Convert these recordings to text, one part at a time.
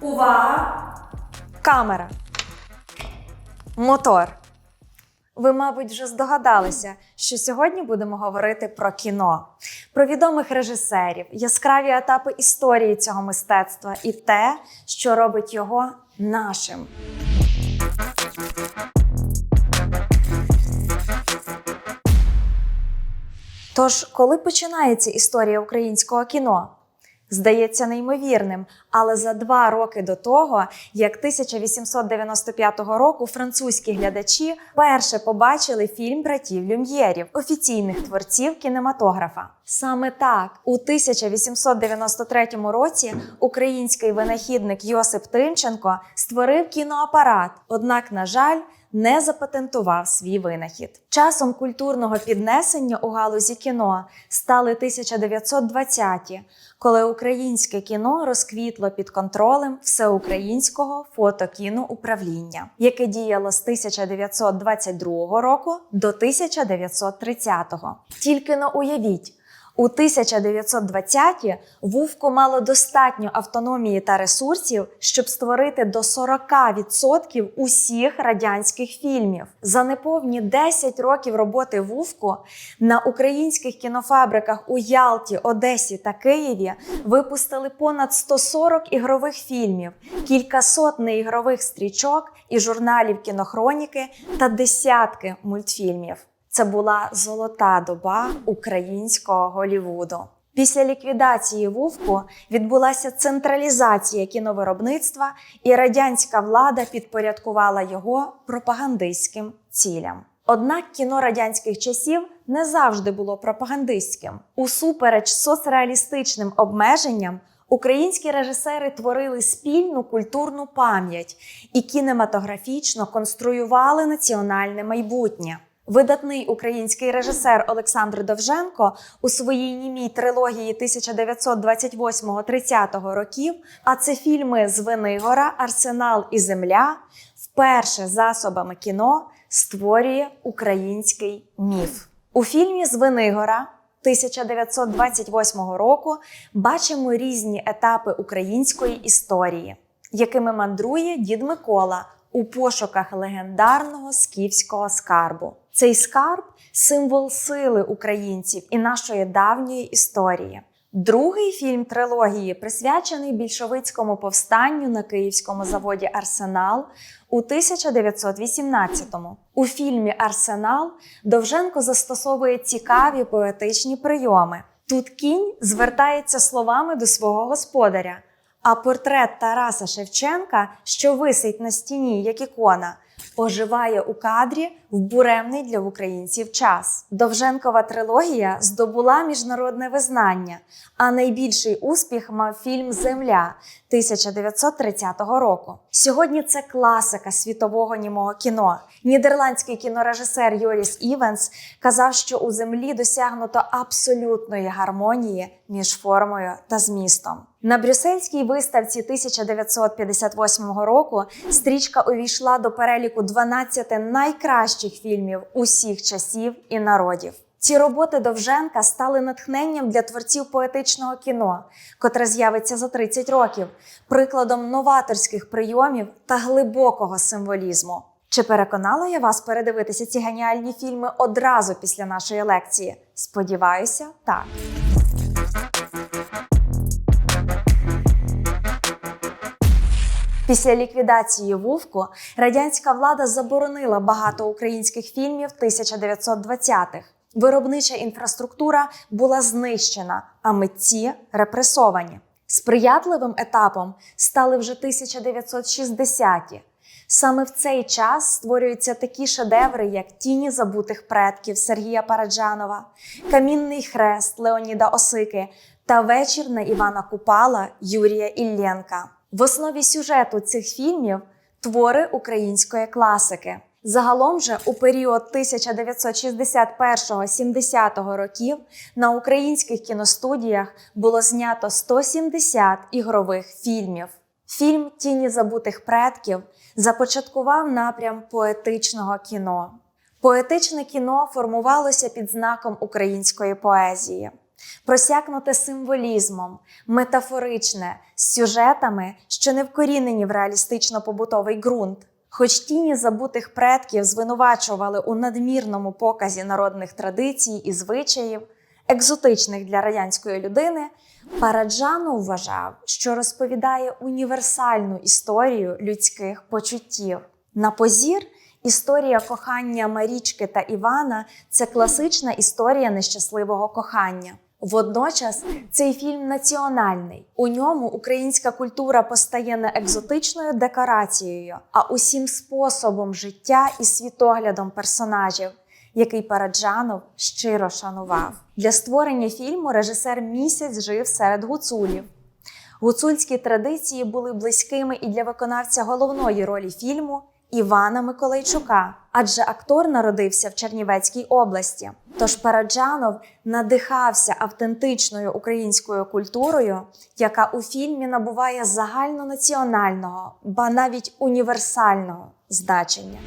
Увага! Камера. Мотор. Ви, мабуть, вже здогадалися, що сьогодні будемо говорити про кіно, про відомих режисерів, яскраві етапи історії цього мистецтва і те, що робить його нашим. Тож, коли починається історія українського кіно? Здається неймовірним, але за два роки до того, як 1895 року французькі глядачі перше побачили фільм братів Люм'єрів, офіційних творців кінематографа. Саме так, у 1893 році український винахідник Йосип Тимченко створив кіноапарат, однак, на жаль, не запатентував свій винахід. Часом культурного піднесення у галузі кіно стали 1920-ті, коли українське кіно розквітло під контролем всеукраїнського фотокіноуправління, яке діяло з 1922 року до 1930-го. Тільки но уявіть. У 1920-ті Вувко мало достатньо автономії та ресурсів, щоб створити до 40% усіх радянських фільмів. За неповні 10 років роботи Вувко на українських кінофабриках у Ялті, Одесі та Києві випустили понад 140 ігрових фільмів, кількасот неігрових стрічок і журналів кінохроніки та десятки мультфільмів. Це була золота доба українського Голівуду. Після ліквідації Вувку відбулася централізація кіновиробництва, і радянська влада підпорядкувала його пропагандистським цілям. Однак кіно радянських часів не завжди було пропагандистським. Усупереч соцреалістичним обмеженням, українські режисери творили спільну культурну пам'ять і кінематографічно конструювали національне майбутнє. Видатний український режисер Олександр Довженко у своїй німій трилогії 1928-30 років, а це фільми Звенигора, Арсенал і Земля, вперше засобами кіно створює український міф. У фільмі Звенигора 1928 року бачимо різні етапи української історії, якими мандрує дід Микола у пошуках легендарного скіфського скарбу. Цей скарб символ сили українців і нашої давньої історії. Другий фільм трилогії присвячений більшовицькому повстанню на київському заводі Арсенал у 1918-му. У фільмі Арсенал Довженко застосовує цікаві поетичні прийоми. Тут кінь звертається словами до свого господаря, а портрет Тараса Шевченка, що висить на стіні, як ікона, оживає у кадрі в буремний для українців час. Довженкова трилогія здобула міжнародне визнання, а найбільший успіх мав фільм Земля 1930 року. Сьогодні це класика світового німого кіно. Нідерландський кінорежисер Йоріс Івенс казав, що у землі досягнуто абсолютної гармонії між формою та змістом. На брюссельській виставці 1958 року стрічка увійшла до переліку 12 найкращих фільмів усіх часів і народів. Ці роботи Довженка стали натхненням для творців поетичного кіно, котре з'явиться за 30 років, прикладом новаторських прийомів та глибокого символізму. Чи переконала я вас передивитися ці геніальні фільми одразу після нашої лекції? Сподіваюся, так. Після ліквідації Вувку радянська влада заборонила багато українських фільмів 1920-х. Виробнича інфраструктура була знищена, а митці репресовані. Сприятливим етапом стали вже 1960-ті. Саме в цей час створюються такі шедеври, як Тіні забутих предків Сергія Параджанова, Камінний хрест Леоніда Осики та Вечір на Івана Купала Юрія Іллєнка. В основі сюжету цих фільмів твори української класики. Загалом же у період 1961-70 років на українських кіностудіях було знято 170 ігрових фільмів. Фільм Тіні забутих предків започаткував напрям поетичного кіно. Поетичне кіно формувалося під знаком української поезії. Просякнуте символізмом, метафоричне, з сюжетами, що не вкорінені в реалістично побутовий ґрунт. Хоч тіні забутих предків звинувачували у надмірному показі народних традицій і звичаїв, екзотичних для радянської людини, Параджану вважав, що розповідає універсальну історію людських почуттів. На позір історія кохання Марічки та Івана це класична історія нещасливого кохання. Водночас цей фільм національний. У ньому українська культура постає не екзотичною декорацією, а усім способом життя і світоглядом персонажів, який Параджанов щиро шанував. Для створення фільму режисер місяць жив серед гуцулів. Гуцульські традиції були близькими і для виконавця головної ролі фільму Івана Миколайчука, адже актор народився в Чернівецькій області. Тож Параджанов надихався автентичною українською культурою, яка у фільмі набуває загальнонаціонального, ба навіть універсального значення.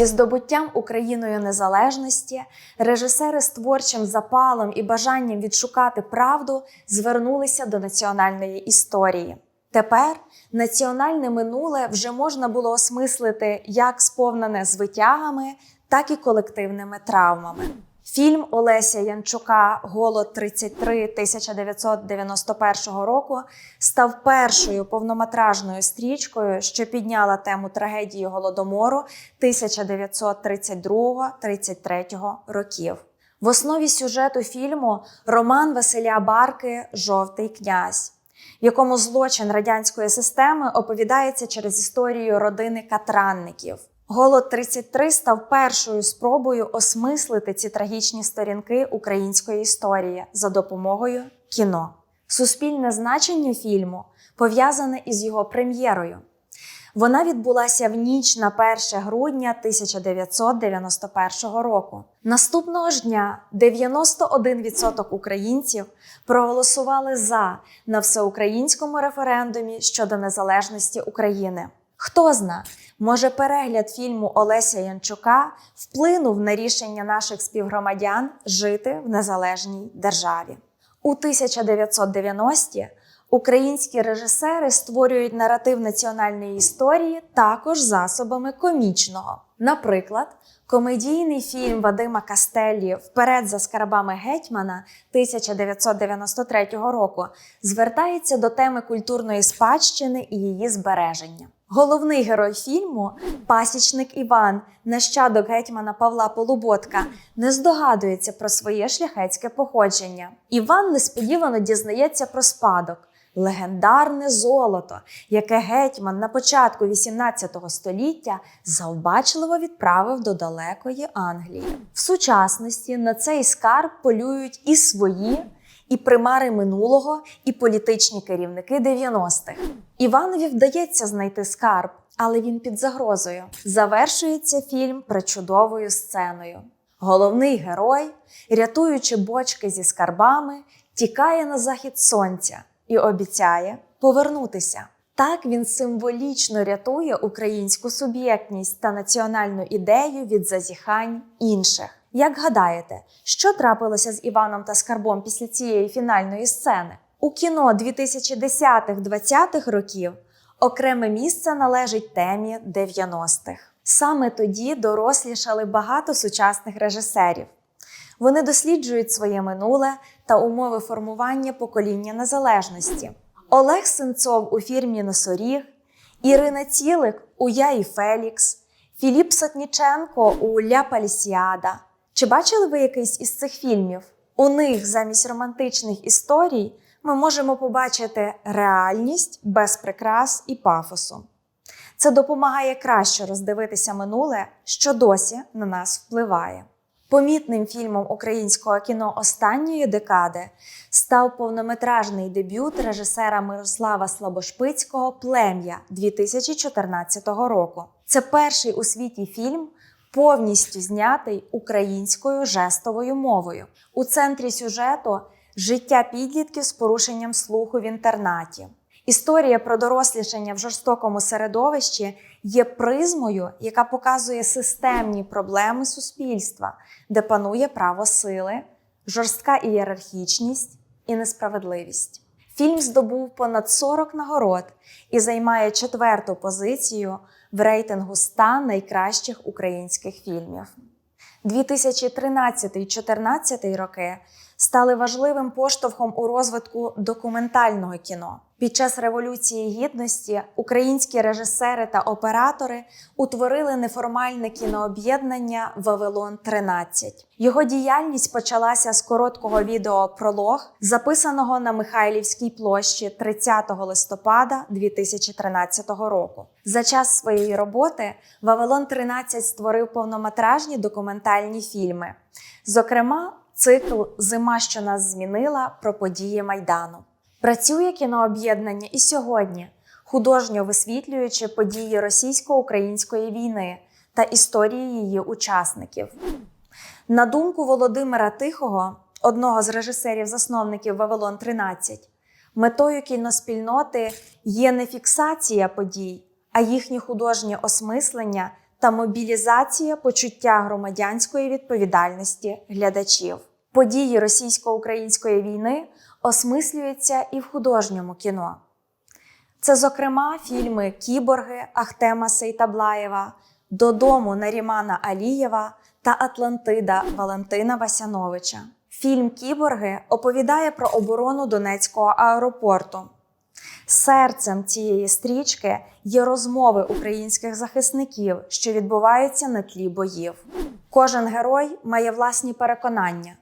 Зі здобуттям Україною незалежності режисери з творчим запалом і бажанням відшукати правду звернулися до національної історії. Тепер національне минуле вже можна було осмислити як сповнене звитягами, так і колективними травмами. Фільм Олеся Янчука Голод 33 1991 року став першою повнометражною стрічкою, що підняла тему трагедії голодомору 1932-33 років. В основі сюжету фільму роман Василя Барки Жовтий князь, в якому злочин радянської системи оповідається через історію родини катранників. Голод 33 став першою спробою осмислити ці трагічні сторінки української історії за допомогою кіно. Суспільне значення фільму пов'язане із його прем'єрою. Вона відбулася в ніч на 1 грудня 1991 року. Наступного ж дня 91% українців проголосували за на всеукраїнському референдумі щодо незалежності України. Хто зна, може перегляд фільму Олеся Янчука вплинув на рішення наших співгромадян жити в незалежній державі. У 1990-ті українські режисери створюють наратив національної історії також засобами комічного. Наприклад, комедійний фільм Вадима Кастеллі Вперед за скарбами гетьмана 1993 року звертається до теми культурної спадщини і її збереження. Головний герой фільму, пасічник Іван, нащадок гетьмана Павла Полуботка, не здогадується про своє шляхетське походження. Іван несподівано дізнається про спадок. Легендарне золото, яке гетьман на початку XVIII століття завбачливо відправив до далекої Англії. В сучасності на цей скарб полюють і свої, і примари минулого, і політичні керівники 90-х. Іванові вдається знайти скарб, але він під загрозою. Завершується фільм причудовою сценою. Головний герой, рятуючи бочки зі скарбами, тікає на захід сонця і обіцяє повернутися. Так він символічно рятує українську суб'єктність та національну ідею від зазіхань інших. Як гадаєте, що трапилося з Іваном та Скарбом після цієї фінальної сцени? У кіно 2010-2020 років окреме місце належить темі 90-х. Саме тоді дорослішали багато сучасних режисерів. Вони досліджують своє минуле та умови формування покоління незалежності. Олег Сенцов у фірмі Носоріг, Ірина Цілик у Я і Фелікс, Філіп Сотніченко у Ля Палісіада. Чи бачили ви якийсь із цих фільмів? У них замість романтичних історій ми можемо побачити реальність без прикрас і пафосу. Це допомагає краще роздивитися минуле, що досі на нас впливає. Помітним фільмом українського кіно останньої декади став повнометражний дебют режисера Мирослава Слабошпицького Плем'я 2014 року. Це перший у світі фільм, повністю знятий українською жестовою мовою. У центрі сюжету життя підлітків з порушенням слуху в інтернаті. Історія про дорослішання в жорстокому середовищі є призмою, яка показує системні проблеми суспільства, де панує право сили, жорстка ієрархічність і несправедливість. Фільм здобув понад 40 нагород і займає четверту позицію в рейтингу 100 найкращих українських фільмів. 2013-2014 роки стали важливим поштовхом у розвитку документального кіно. Під час Революції Гідності українські режисери та оператори утворили неформальне кінооб'єднання Вавилон 13 Його діяльність почалася з короткого відео Пролог, записаного на Михайлівській площі 30 листопада 2013 року. За час своєї роботи Вавилон 13 створив повнометражні документальні фільми. Зокрема, цикл Зима, що нас змінила про події Майдану. Працює кінооб'єднання і сьогодні, художньо висвітлюючи події російсько-української війни та історії її учасників. На думку Володимира Тихого, одного з режисерів-засновників Вавилон 13, метою кіноспільноти є не фіксація подій, а їхнє художнє осмислення та мобілізація почуття громадянської відповідальності глядачів. Події російсько-української війни осмислюються і в художньому кіно. Це, зокрема, фільми Кіборги Ахтема Сейтаблаєва, Додому Нарімана Алієва та Атлантида Валентина Васяновича. Фільм Кіборги оповідає про оборону Донецького аеропорту. Серцем цієї стрічки є розмови українських захисників, що відбуваються на тлі боїв. Кожен герой має власні переконання,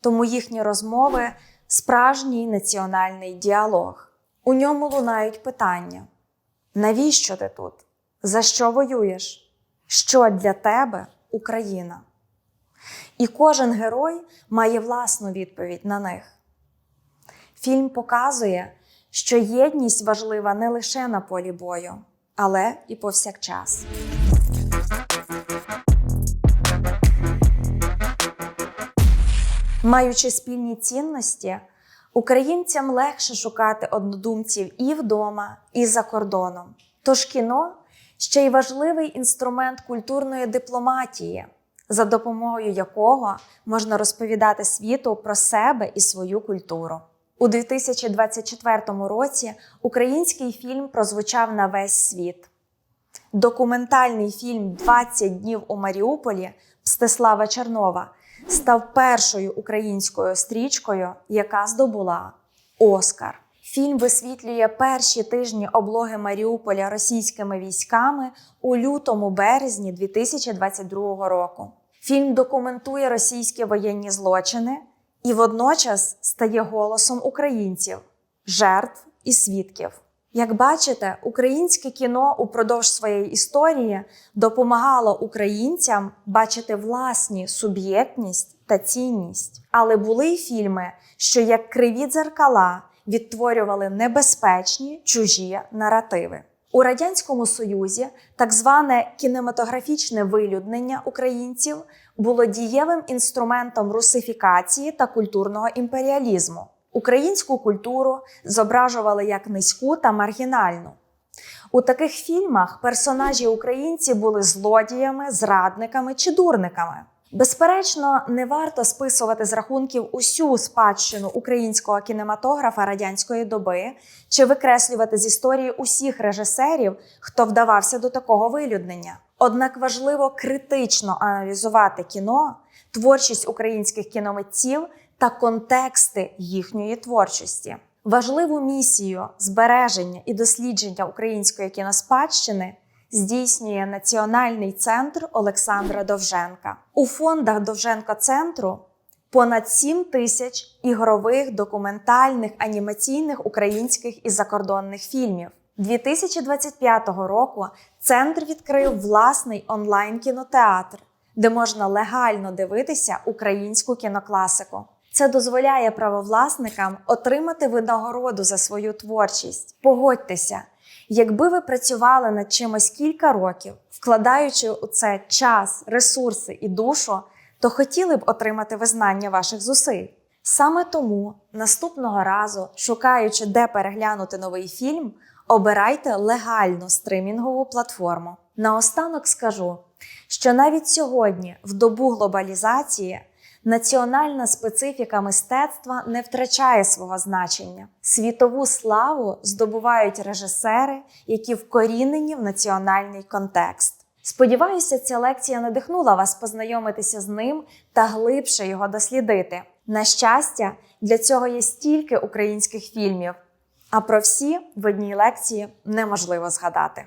тому їхні розмови справжній національний діалог. У ньому лунають питання: навіщо ти тут? За що воюєш? Що для тебе Україна? І кожен герой має власну відповідь на них. Фільм показує, що єдність важлива не лише на полі бою, але і повсякчас. Маючи спільні цінності, українцям легше шукати однодумців і вдома, і за кордоном. Тож кіно ще й важливий інструмент культурної дипломатії, за допомогою якого можна розповідати світу про себе і свою культуру. У 2024 році український фільм прозвучав на весь світ. Документальний фільм «20 днів у Маріуполі Мстислава Чернова став першою українською стрічкою, яка здобула Оскар. Фільм висвітлює перші тижні облоги Маріуполя російськими військами у лютому березні 2022 року. Фільм документує російські воєнні злочини і водночас стає голосом українців, жертв і свідків. Як бачите, українське кіно упродовж своєї історії допомагало українцям бачити власні суб'єктність та цінність. Але були й фільми, що як криві дзеркала відтворювали небезпечні чужі наративи. У радянському союзі так зване кінематографічне вилюднення українців було дієвим інструментом русифікації та культурного імперіалізму. Українську культуру зображували як низьку та маргінальну. У таких фільмах персонажі українці були злодіями, зрадниками чи дурниками. Безперечно, не варто списувати з рахунків усю спадщину українського кінематографа радянської доби чи викреслювати з історії усіх режисерів, хто вдавався до такого вилюднення. Однак важливо критично аналізувати кіно, творчість українських кіномитців та контексти їхньої творчості. Важливу місію збереження і дослідження української кіноспадщини здійснює Національний центр Олександра Довженка. У фондах Довженко центру понад 7 тисяч ігрових, документальних, анімаційних українських і закордонних фільмів. 2025 року центр відкрив власний онлайн-кінотеатр, де можна легально дивитися українську кінокласику. Це дозволяє правовласникам отримати винагороду за свою творчість. Погодьтеся, якби ви працювали над чимось кілька років, вкладаючи у це час, ресурси і душу, то хотіли б отримати визнання ваших зусиль. Саме тому наступного разу, шукаючи, де переглянути новий фільм, обирайте легальну стримінгову платформу. Наостанок скажу, що навіть сьогодні, в добу глобалізації, національна специфіка мистецтва не втрачає свого значення. Світову славу здобувають режисери, які вкорінені в національний контекст. Сподіваюся, ця лекція надихнула вас познайомитися з ним та глибше його дослідити. На щастя, для цього є стільки українських фільмів, а про всі в одній лекції неможливо згадати.